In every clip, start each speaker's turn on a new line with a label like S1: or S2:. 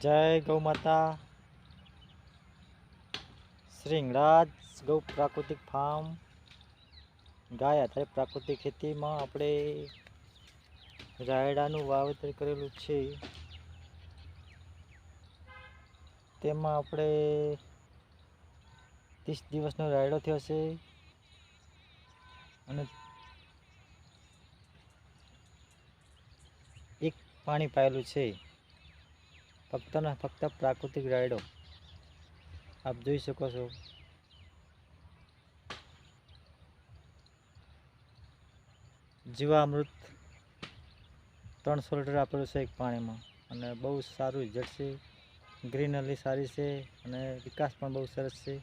S1: જય ગૌ માતા. શ્રીંગરાજ ગૌ પ્રાકૃતિક ફાર્મ. ગાય આધારિત પ્રાકૃતિક ખેતીમાં આપણે રાયડાનું વાવેતર કરેલું છે. તેમાં આપણે ત્રીસ દિવસનો રાયડો થયો છે. અને એક પાણી પાયેલું છે. ફક્ત ને ફક્ત પ્રાકૃતિક રાયડો. આપ જોઈ શકો છો. જીવામૃત ત્રણસો લીટર આપેલું છે એક પાણીમાં. અને બહુ સારું રિઝલ્ટ છે. ગ્રીનરી સારી છે અને વિકાસ પણ બહુ સરસ છે.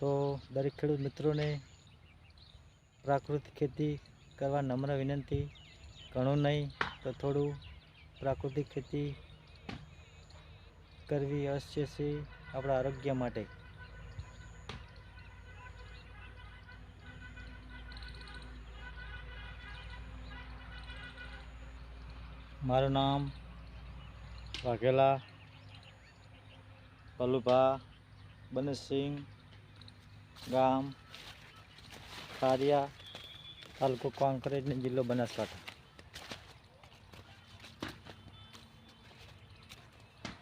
S1: તો દરેક ખેડૂત મિત્રોને પ્રાકૃતિક ખેતી કરવા નમ્ર વિનંતી. ઘણું નહીં તો થોડું પ્રાકૃતિક ખેતી કરવી અવશ્ય છે આપણા આરોગ્ય માટે મારું નામ વાઘેલા પલુભા બનસિંહ ગામ ખારિયા તાલુકો કોંકરેજ ને જિલ્લો બનાસકાંઠા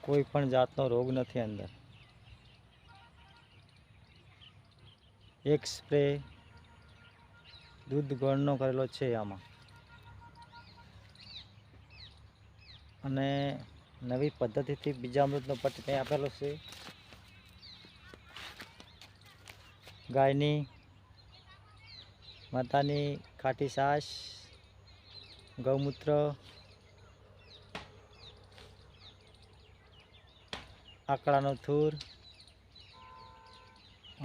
S1: કોઈ પણ જાતનો રોગ નથી અંદર. એક સ્પ્રે દૂધ ગણનો કરેલો છે આમાં. અને નવી પદ્ધતિથી બીજા અમૃતનો પટ ત્યાં આપેલો છે? ગાયની, માતાની ખાટી છાશ ગૌમૂત્ર આકડાનો થૂર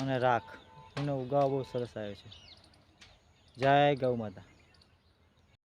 S1: અને રાખ. એનો ઉગાવ બહુ સરસ આવ્યો છે. જય ગૌ માતા.